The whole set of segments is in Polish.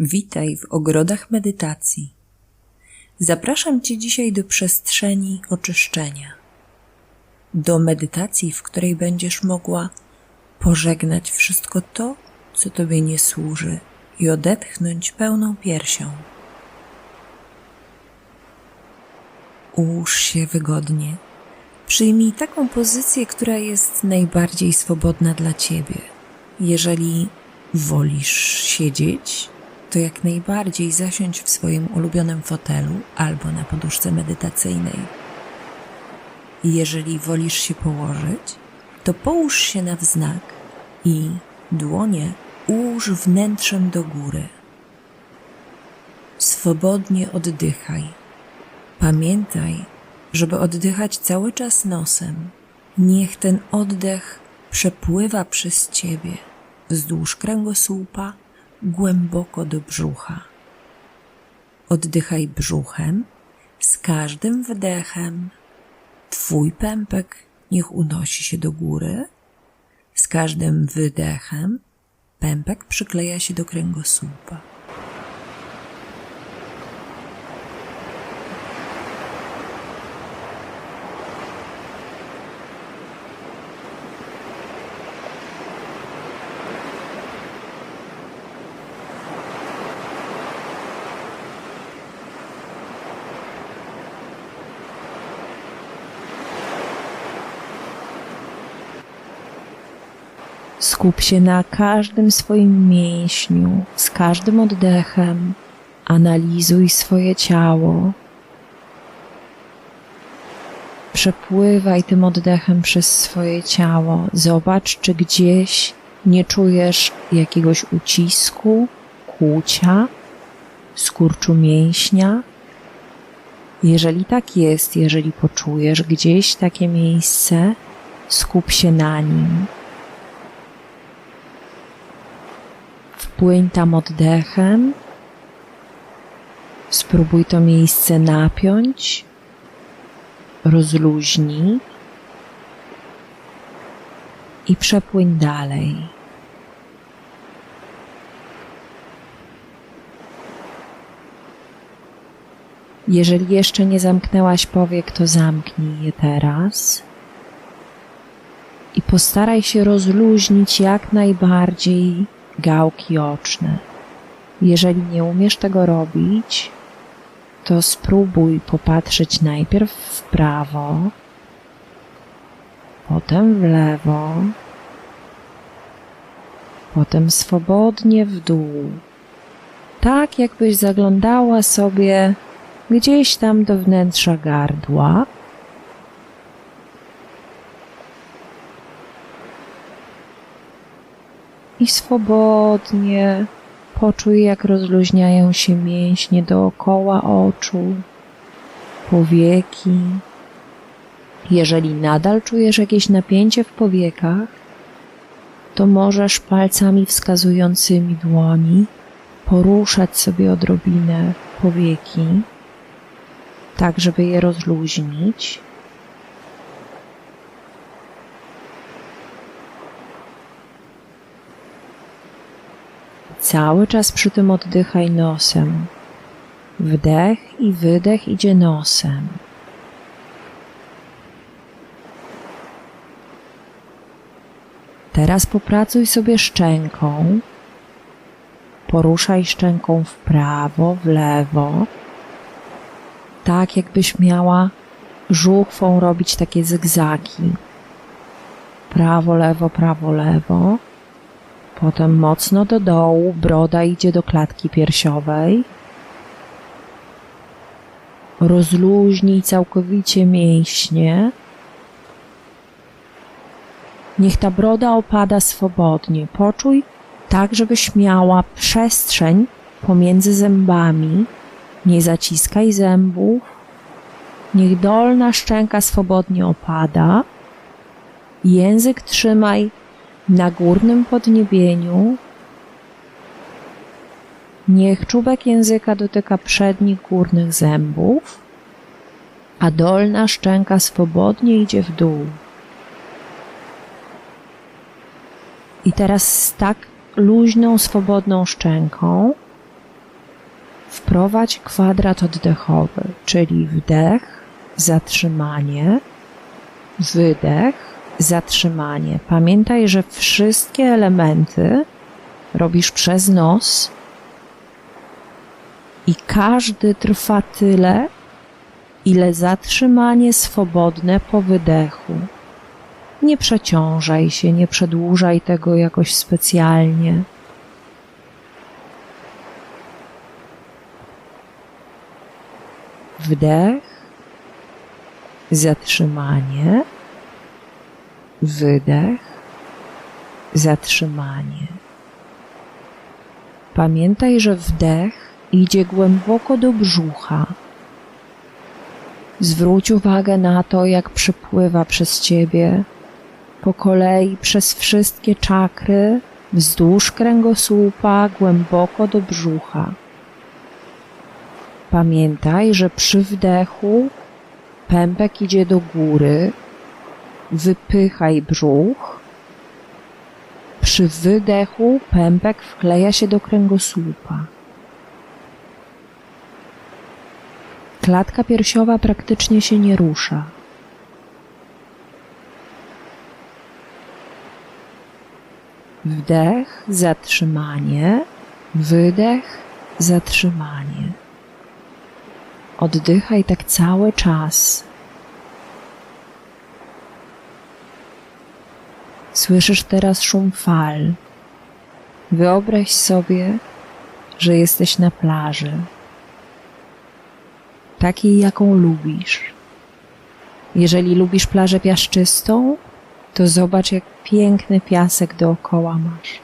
Witaj w ogrodach medytacji. Zapraszam Cię dzisiaj do przestrzeni oczyszczenia. Do medytacji, w której będziesz mogła pożegnać wszystko to, co Tobie nie służy i odetchnąć pełną piersią. Ułóż się wygodnie. Przyjmij taką pozycję, która jest najbardziej swobodna dla Ciebie. Jeżeli wolisz siedzieć, to jak najbardziej zasiądź w swoim ulubionym fotelu albo na poduszce medytacyjnej. Jeżeli wolisz się położyć, to połóż się na wznak i dłonie ułóż wnętrzem do góry. Swobodnie oddychaj. Pamiętaj, żeby oddychać cały czas nosem. Niech ten oddech przepływa przez ciebie wzdłuż kręgosłupa głęboko do brzucha. Oddychaj brzuchem, z każdym wdechem Twój pępek niech unosi się do góry, z każdym wydechem pępek przykleja się do kręgosłupa. Skup się na każdym swoim mięśniu, z każdym oddechem. Analizuj swoje ciało. Przepływaj tym oddechem przez swoje ciało. Zobacz, czy gdzieś nie czujesz jakiegoś ucisku, kłucia, skurczu mięśnia. Jeżeli tak jest, jeżeli poczujesz gdzieś takie miejsce, skup się na nim. Wpłyń tam oddechem. Spróbuj to miejsce napiąć. Rozluźnij. I przepłyń dalej. Jeżeli jeszcze nie zamknęłaś powiek, to zamknij je teraz i postaraj się rozluźnić jak najbardziej gałki oczne. Jeżeli nie umiesz tego robić, to spróbuj popatrzeć najpierw w prawo, potem w lewo, potem swobodnie w dół. Tak, jakbyś zaglądała sobie gdzieś tam do wnętrza gardła. I swobodnie poczuj, jak rozluźniają się mięśnie dookoła oczu, powieki. Jeżeli nadal czujesz jakieś napięcie w powiekach, to możesz palcami wskazującymi dłoni poruszać sobie odrobinę powieki, tak żeby je rozluźnić. Cały czas przy tym oddychaj nosem. Wdech i wydech idzie nosem. Teraz popracuj sobie szczęką. Poruszaj szczęką w prawo, w lewo. Tak jakbyś miała żuchwą robić takie zygzaki. Prawo, lewo, prawo, lewo. Potem mocno do dołu, broda idzie do klatki piersiowej. Rozluźnij całkowicie mięśnie. Niech ta broda opada swobodnie. Poczuj tak, żebyś miała przestrzeń pomiędzy zębami. Nie zaciskaj zębów. Niech dolna szczęka swobodnie opada. Język trzymaj na górnym podniebieniu niech czubek języka dotyka przednich górnych zębów, a dolna szczęka swobodnie idzie w dół. I teraz z tak luźną, swobodną szczęką wprowadź kwadrat oddechowy, czyli wdech, zatrzymanie, wydech, zatrzymanie. Pamiętaj, że wszystkie elementy robisz przez nos i każdy trwa tyle, ile zatrzymanie swobodne po wydechu. Nie przeciążaj się, nie przedłużaj tego jakoś specjalnie. Wdech, zatrzymanie, wydech, zatrzymanie. Pamiętaj, że wdech idzie głęboko do brzucha. Zwróć uwagę na to, jak przepływa przez ciebie po kolei przez wszystkie czakry, wzdłuż kręgosłupa, głęboko do brzucha. Pamiętaj, że przy wdechu pępek idzie do góry, wypychaj brzuch. Przy wydechu pępek wkleja się do kręgosłupa. Klatka piersiowa praktycznie się nie rusza. Wdech, zatrzymanie, wydech, zatrzymanie. Oddychaj tak cały czas. Słyszysz teraz szum fal. Wyobraź sobie, że jesteś na plaży, takiej jaką lubisz. Jeżeli lubisz plażę piaszczystą, to zobacz, jak piękny piasek dookoła masz.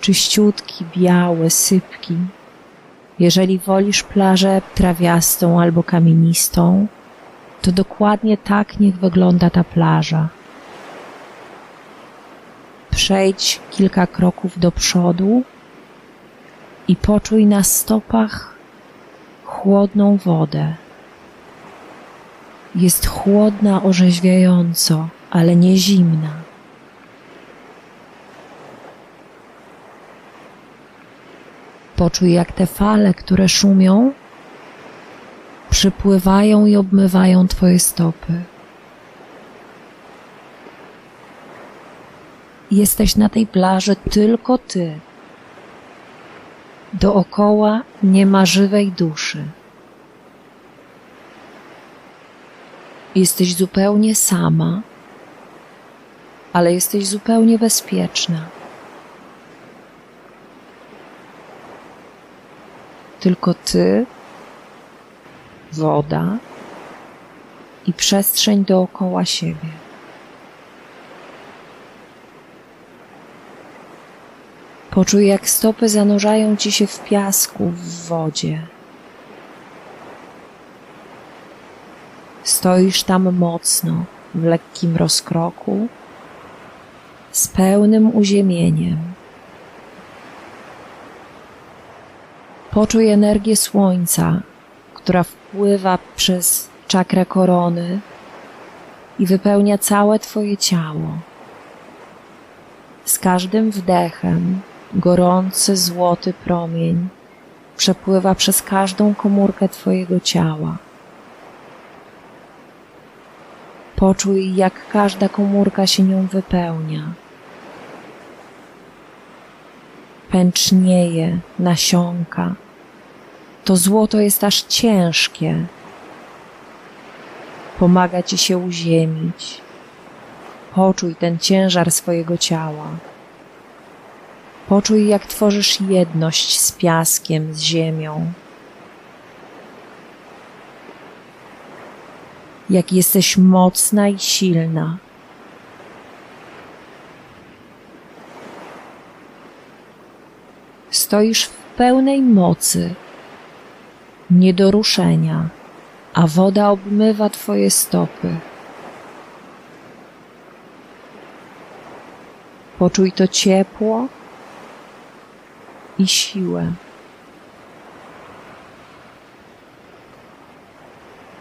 Czyściutki, biały, sypki. Jeżeli wolisz plażę trawiastą albo kamienistą, to dokładnie tak niech wygląda ta plaża. Przejdź kilka kroków do przodu i poczuj na stopach chłodną wodę. Jest chłodna orzeźwiająco, ale nie zimna. Poczuj, jak te fale, które szumią, przypływają i obmywają Twoje stopy. Jesteś na tej plaży tylko Ty. Dookoła nie ma żywej duszy. Jesteś zupełnie sama, ale jesteś zupełnie bezpieczna. Tylko ty, woda i przestrzeń dookoła siebie. Poczuj, jak stopy zanurzają ci się w piasku, w wodzie. Stoisz tam mocno, w lekkim rozkroku, z pełnym uziemieniem. Poczuj energię słońca, która wpływa przez czakrę korony i wypełnia całe Twoje ciało. Z każdym wdechem gorący, złoty promień przepływa przez każdą komórkę Twojego ciała. Poczuj, jak każda komórka się nią wypełnia. Pęcznieje, nasiąka. To złoto jest aż ciężkie. Pomaga ci się uziemić. Poczuj ten ciężar swojego ciała. Poczuj, jak tworzysz jedność z piaskiem, z ziemią. Jak jesteś mocna i silna. Stoisz w pełnej mocy, nie do ruszenia, a woda obmywa Twoje stopy. Poczuj to ciepło i siłę.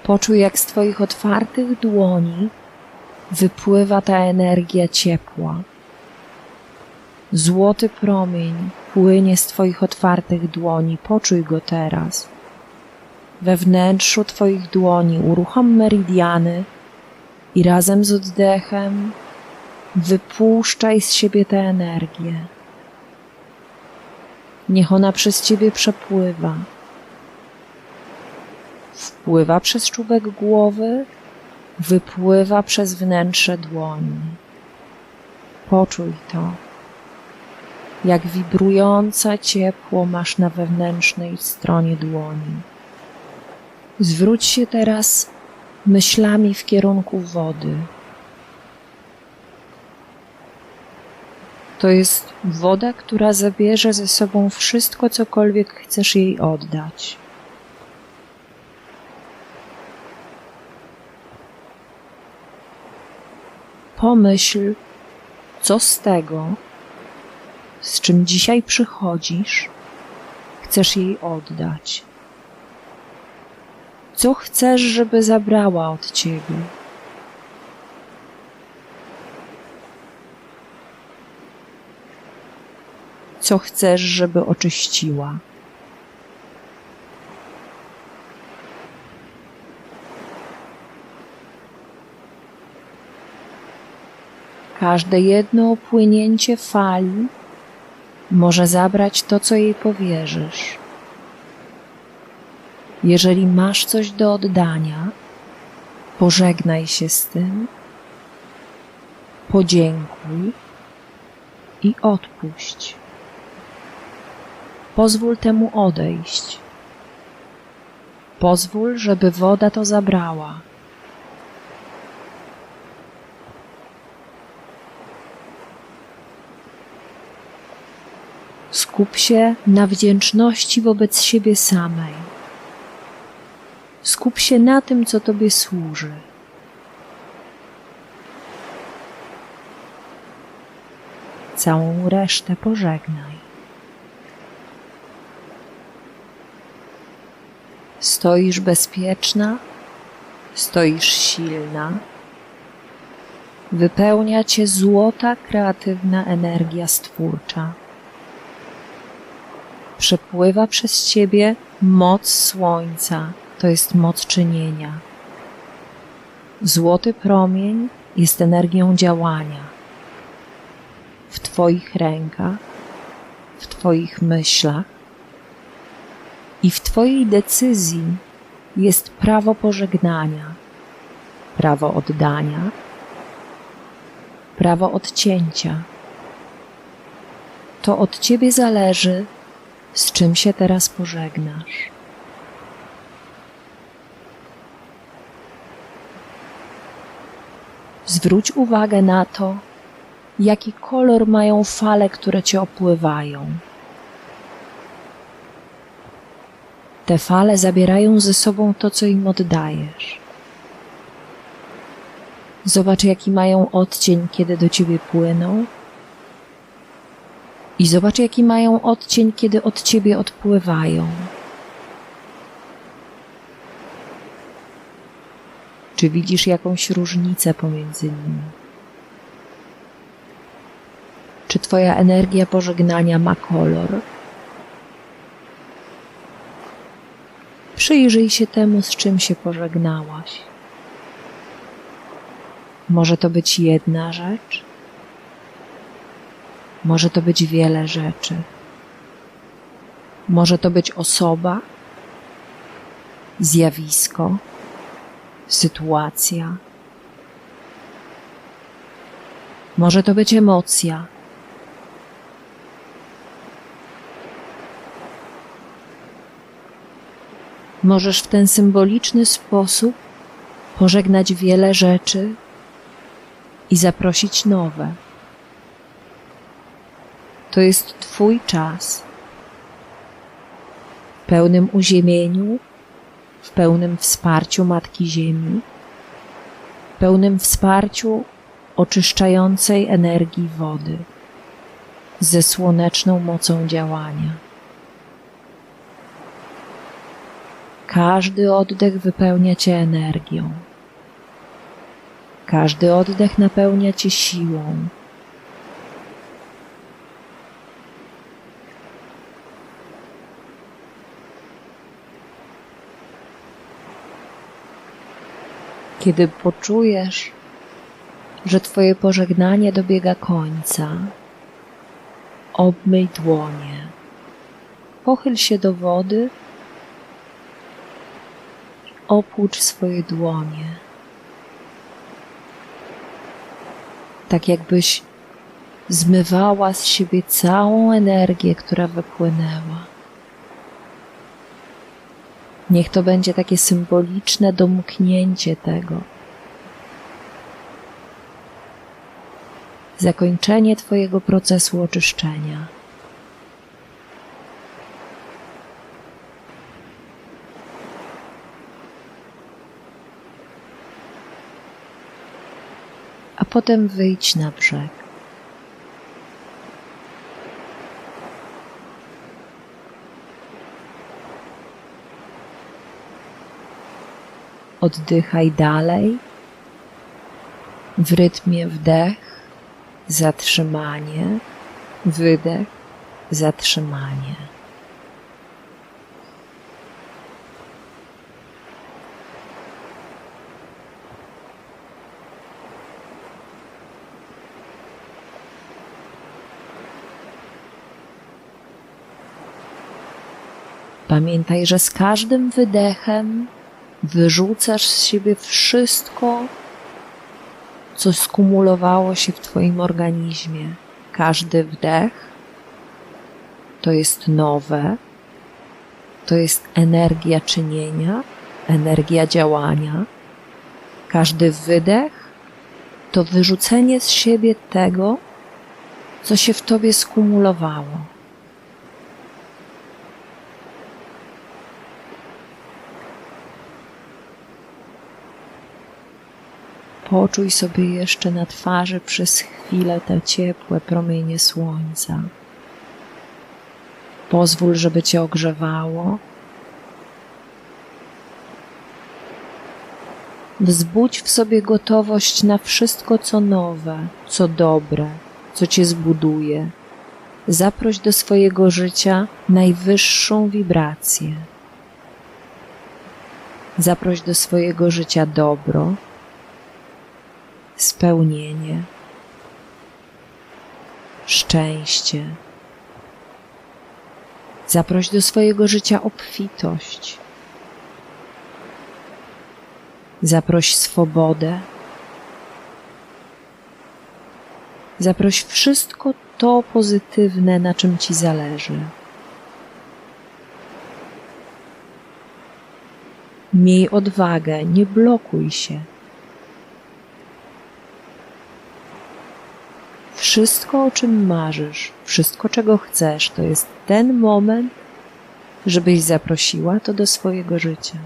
Poczuj, jak z Twoich otwartych dłoni wypływa ta energia ciepła. Złoty promień płynie z Twoich otwartych dłoni. Poczuj go teraz. We wnętrzu Twoich dłoni uruchom meridiany i razem z oddechem wypuszczaj z siebie tę energię. Niech ona przez Ciebie przepływa. Wpływa przez czubek głowy, wypływa przez wnętrze dłoni. Poczuj to, jak wibrujące ciepło masz na wewnętrznej stronie dłoni. Zwróć się teraz myślami w kierunku wody. To jest woda, która zabierze ze sobą wszystko, cokolwiek chcesz jej oddać. Pomyśl, co z tego, z czym dzisiaj przychodzisz, chcesz jej oddać. Co chcesz, żeby zabrała od ciebie? Co chcesz, żeby oczyściła? Każde jedno opłynięcie fali może zabrać to, co jej powierzysz. Jeżeli masz coś do oddania, pożegnaj się z tym, podziękuj i odpuść. Pozwól temu odejść. Pozwól, żeby woda to zabrała. Skup się na wdzięczności wobec siebie samej. Skup się na tym, co Tobie służy. Całą resztę pożegnaj. Stoisz bezpieczna, stoisz silna. Wypełnia cię złota, kreatywna energia stwórcza. Przepływa przez ciebie moc słońca, to jest moc czynienia. Złoty promień jest energią działania. W Twoich rękach, w Twoich myślach i w Twojej decyzji jest prawo pożegnania, prawo oddania, prawo odcięcia. To od Ciebie zależy, z czym się teraz pożegnasz. Zwróć uwagę na to, jaki kolor mają fale, które cię opływają. Te fale zabierają ze sobą to, co im oddajesz. Zobacz, jaki mają odcień, kiedy do ciebie płyną, i zobacz, jaki mają odcień, kiedy od ciebie odpływają. Czy widzisz jakąś różnicę pomiędzy nimi? Czy Twoja energia pożegnania ma kolor? Przyjrzyj się temu, z czym się pożegnałaś. Może to być jedna rzecz, może to być wiele rzeczy. Może to być osoba, zjawisko, sytuacja. Może to być emocja. Możesz w ten symboliczny sposób pożegnać wiele rzeczy i zaprosić nowe. To jest Twój czas. W pełnym uziemieniu, w pełnym wsparciu Matki Ziemi, w pełnym wsparciu oczyszczającej energii wody ze słoneczną mocą działania. Każdy oddech wypełnia cię energią. Każdy oddech napełnia cię siłą. Kiedy poczujesz, że Twoje pożegnanie dobiega końca, obmyj dłonie, pochyl się do wody opłucz swoje dłonie. Tak jakbyś zmywała z siebie całą energię, która wypłynęła. Niech to będzie takie symboliczne domknięcie tego. Zakończenie Twojego procesu oczyszczenia. Potem wyjdź na brzeg. Oddychaj dalej w rytmie wdech, zatrzymanie, wydech, zatrzymanie. Pamiętaj, że z każdym wydechem wyrzucasz z siebie wszystko, co skumulowało się w Twoim organizmie. Każdy wdech to jest nowe, to jest energia czynienia, energia działania. Każdy wydech to wyrzucenie z siebie tego, co się w Tobie skumulowało. Poczuj sobie jeszcze na twarzy przez chwilę te ciepłe promienie słońca. Pozwól, żeby cię ogrzewało. Wzbudź w sobie gotowość na wszystko, co nowe, co dobre, co cię zbuduje. Zaproś do swojego życia najwyższą wibrację. Zaproś do swojego życia dobro, spełnienie, szczęście. Zaproś do swojego życia obfitość. Zaproś swobodę. Zaproś wszystko to pozytywne, na czym ci zależy. Miej odwagę, nie blokuj się. Wszystko, o czym marzysz, wszystko, czego chcesz, to jest ten moment, żebyś zaprosiła to do swojego życia.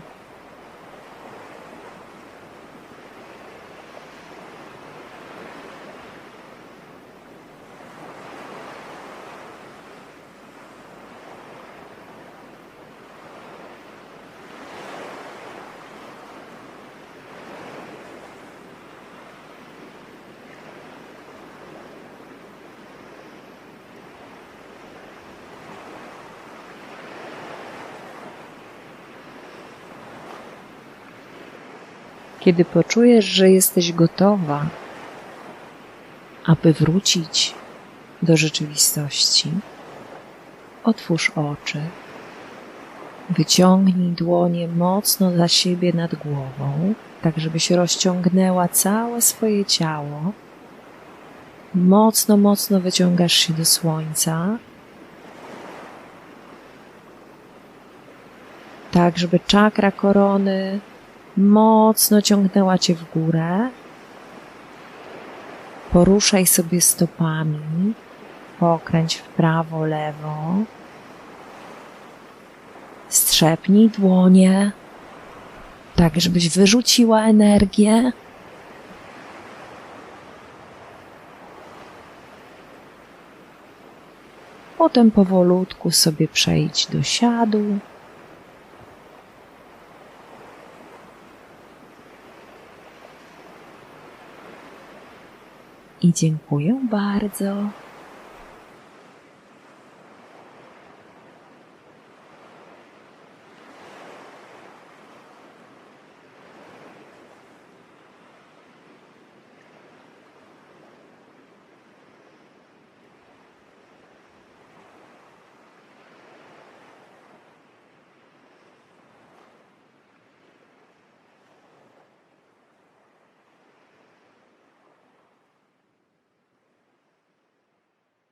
Kiedy poczujesz, że jesteś gotowa, aby wrócić do rzeczywistości, otwórz oczy, wyciągnij dłonie mocno za siebie nad głową, tak żebyś rozciągnęła całe swoje ciało. Mocno, mocno wyciągasz się do słońca, tak żeby czakra korony mocno ciągnęła cię w górę. Poruszaj sobie stopami, pokręć w prawo, lewo. Strzepnij dłonie, tak żebyś wyrzuciła energię. Potem powolutku sobie przejdź do siadu. I dziękuję bardzo.